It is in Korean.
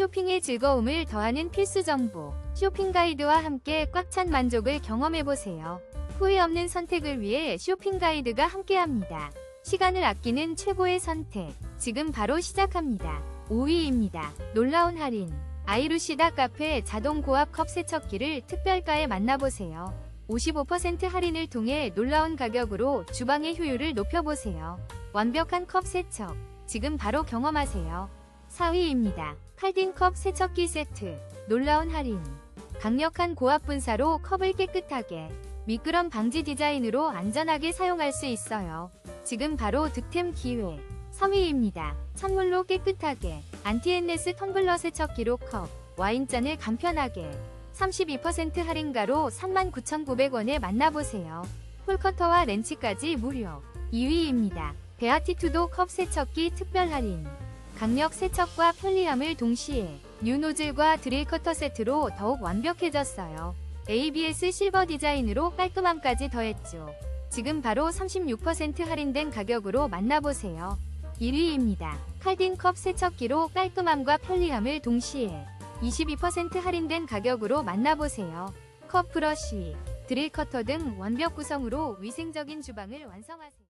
쇼핑의 즐거움을 더하는 필수 정보. 쇼핑 가이드와 함께 꽉 찬 만족을 경험해보세요. 후회 없는 선택을 위해 쇼핑 가이드가 함께합니다. 시간을 아끼는 최고의 선택. 지금 바로 시작합니다. 5위입니다. 놀라운 할인. 아이루시다 카페 자동 고압 컵 세척기를 특별가에 만나보세요. 55% 할인을 통해 놀라운 가격으로 주방의 효율을 높여보세요. 완벽한 컵 세척. 지금 바로 경험하세요. 4위입니다. 칼딘 컵 세척기 세트. 놀라운 할인. 강력한 고압 분사로 컵을 깨끗하게 미끄럼 방지 디자인으로 안전하게 사용할 수 있어요. 지금 바로 득템 기회. 3위입니다. 찬물로 깨끗하게 안티엔네스 텀블러 세척기로 컵, 와인잔을 간편하게 32% 할인가로 39,900원에 만나보세요. 폴커터와 렌치까지 무료. 2위입니다. 베아티투도 컵 세척기 특별 할인. 강력 세척과 편리함을 동시에 뉴 노즐과 드릴 커터 세트로 더욱 완벽해졌어요. ABS 실버 디자인으로 깔끔함까지 더했죠. 지금 바로 36% 할인된 가격으로 만나보세요. 1위입니다. 칼딘 컵 세척기로 깔끔함과 편리함을 동시에 22% 할인된 가격으로 만나보세요. 컵 브러쉬, 드릴 커터 등 완벽 구성으로 위생적인 주방을 완성하세요.